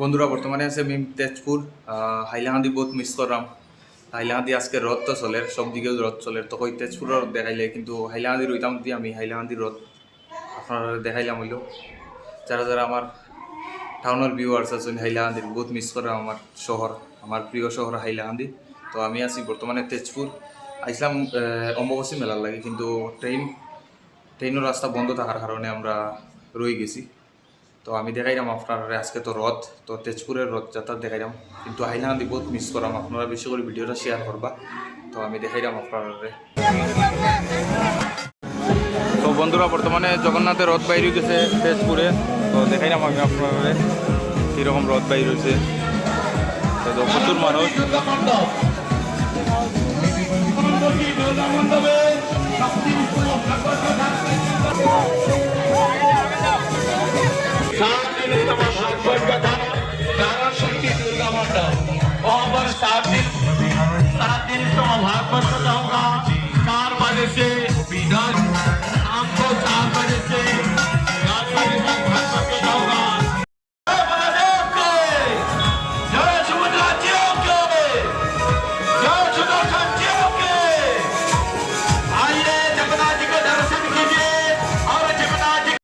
বন্ধুরা বর্তমানে আছে আমি তেজপুর আহ, হাইলাকান্দি বহুত মিস করলাম। হাইলাকান্দি আজকে রথ তো চলে সব দিকে রথ চলে। তো কই তেজপুরের রথ দেখাইলে কিন্তু হাইলাকান্দি রইতাম দিয়ে আমি হাইলাকান্দির রথ আপনারা দেখাইলাম হইল। যারা যারা আমার টাউনের ভিউয়ার্স আছেন হাইলাকান্দির বহুত মিস করে আমার শহর আমার প্রিয় শহর হাইলাকান্দি তো আমি আছি বর্তমানে তেজপুর। আইসলাম অম্বুবাসী মেলার লাগে কিন্তু ট্রেন ট্রেনের রাস্তা বন্ধ থাকার কারণে আমরা রয়ে গেছি। তো আমি দেখাইলাম আপনার আজকে তো রথ, তো তেজপুরের রথযাত্রা দেখাইলাম কিন্তু হাইলাকান্দি বহুত মিস করাম, আপনারা বেশি করে ভিডিওটা শেয়ার করবা। তো আমি দেখাইলাম আপনার তো বন্ধুরা, বর্তমানে জগন্নাথের রথ বাইর হইতেছে তেজপুরে। তো দেখাইলাম আমি আপনার কীরকম রথ বাইর হয়েছে। তো প্রচুর মানুষ। वहाँ पर सात दिन सात दिन तो भागवत बताऊंगा चार बजे से